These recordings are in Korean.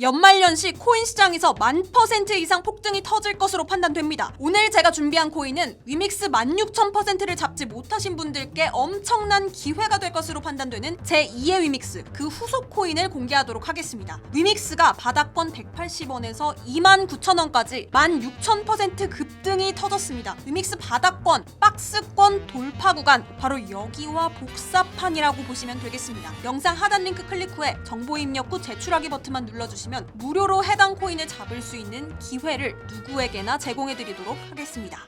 연말연시 코인 시장에서 만 퍼센트 이상 폭등이 터질 것으로 판단됩니다. 오늘 제가 준비한 코인은 위믹스 16,000%를 잡지 못하신 분들께 엄청난 기회가 될 것으로 판단되는 제2의 위믹스 그 후속 코인을 공개하도록 하겠습니다. 위믹스가 바닥권 180원에서 29,000원까지 16,000% 급등이 터졌습니다. 위믹스 바닥권 박스권 돌파 구간 바로 여기와 복사판이라고 보시면 되겠습니다. 영상 하단 링크 클릭 후에 정보 입력 후 제출하기 버튼만 눌러주시면 무료로 해당 코인을 잡을 수 있는 기회를 누구에게나 제공해드리도록 하겠습니다.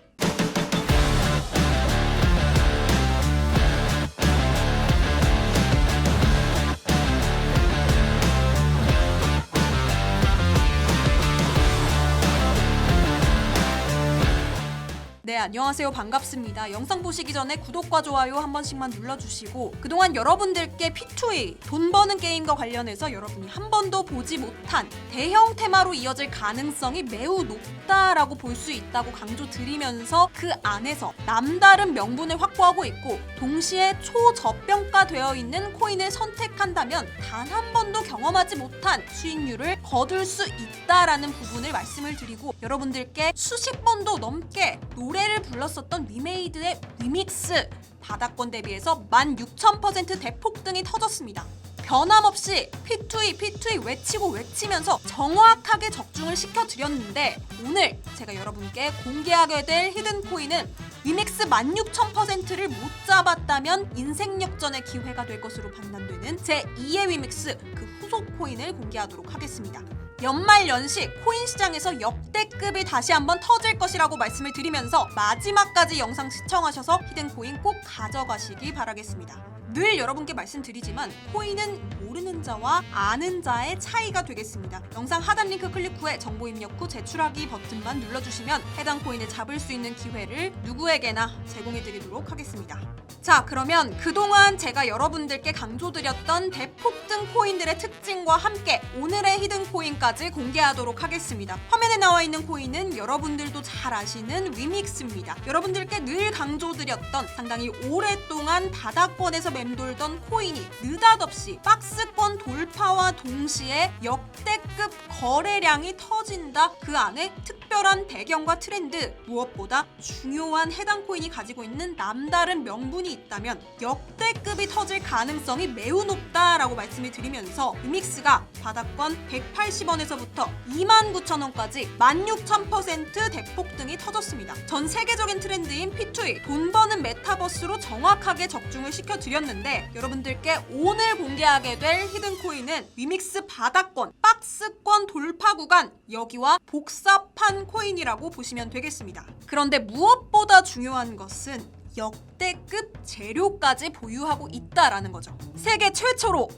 안녕하세요. 반갑습니다. 영상 보시기 전에 구독과 좋아요 한 번씩만 눌러주시고 그동안 여러분들께 P2E 돈 버는 게임과 관련해서 여러분이 한 번도 보지 못한 대형 테마로 이어질 가능성이 매우 높다라고 볼 수 있다고 강조드리면서 그 안에서 남다른 명분을 확보하고 있고 동시에 초저평가되어 있는 코인을 선택한다면 단 한 번도 경험하지 못한 수익률을 거둘 수 있다라는 부분을 말씀을 드리고 여러분들께 수십 번도 넘게 노래를 불렀었던 위메이드의 위믹스 바닥권 대비해서 16,000% 대폭등이 터졌습니다. 변함없이 P2E, P2E 외치고 외치면서 정확하게 적중을 시켜드렸는데 오늘 제가 여러분께 공개하게 될 히든 코인은 위믹스 16,000%를 못 잡았다면 인생 역전의 기회가 될 것으로 판단되는 제2의 위믹스 그 후속 코인을 공개하도록 하겠습니다. 연말 연시 코인 시장에서 역대급이 다시 한번 터질 것이라고 말씀을 드리면서 마지막까지 영상 시청하셔서 히든 코인 꼭 가져가시기 바라겠습니다. 늘 여러분께 말씀드리지만 코인은 모르는 자와 아는 자의 차이가 되겠습니다. 영상 하단 링크 클릭 후에 정보 입력 후 제출하기 버튼만 눌러주시면 해당 코인을 잡을 수 있는 기회를 누구에게나 제공해드리도록 하겠습니다. 자, 그러면 그동안 제가 여러분들께 강조드렸던 대폭등 코인들의 특징과 함께 오늘의 히든 코인까지 공개하도록 하겠습니다. 화면에 나와 있는 코인은 여러분들도 잘 아시는 위믹스입니다. 여러분들께 늘 강조드렸던 상당히 오랫동안 바닥권에서 맴돌던 코인이 느닷없이 박스권 돌파와 동시에 역대급 거래량이 터진다. 그 안에 특 별한 배경과 트렌드 무엇보다 중요한 해당 코인이 가지고 있는 남다른 명분이 있다면 역대급이 터질 가능성이 매우 높다라고 말씀을 드리면서 위믹스가 바닥권 180원에서부터 29,000원까지 16,000% 대폭 등이 터졌습니다. 전 세계적인 트렌드인 P2E 돈 버는 메타버스로 정확하게 적중을 시켜드렸는데 여러분들께 오늘 공개하게 될 히든 코인은 위믹스 바닥권 박스권 돌파 구간 여기와 복사판 코인이라고 보시면 되겠습니다. 그런데 무엇보다 중요한 것은 역대급 재료까지 보유하고 있다라는 거죠. 세계 최초로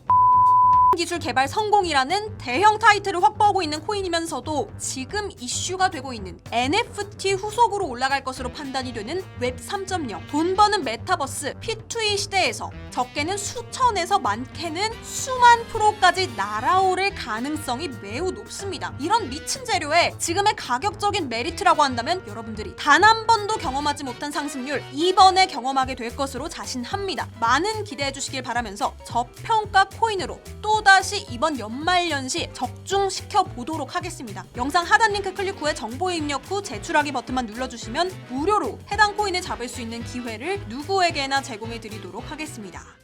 기술 개발 성공이라는 대형 타이틀을 확보하고 있는 코인이면서도 지금 이슈가 되고 있는 NFT 후속으로 올라갈 것으로 판단이 되는 웹 3.0 돈 버는 메타버스 P2E 시대에서 적게는 수천에서 많게는 수만 프로까지 날아오를 가능성이 매우 높습니다. 이런 미친 재료에 지금의 가격적인 메리트라고 한다면 여러분들이 단 한 번도 경험하지 못한 상승률 이번에 경험하게 될 것으로 자신합니다. 많은 기대해 주시길 바라면서 저평가 코인으로 또다시 이번 연말연시 적중시켜 보도록 하겠습니다. 영상 하단 링크 클릭 후에 정보 입력 후 제출하기 버튼만 눌러주시면 무료로 해당 코인을 잡을 수 있는 기회를 누구에게나 제공해 드리도록 하겠습니다.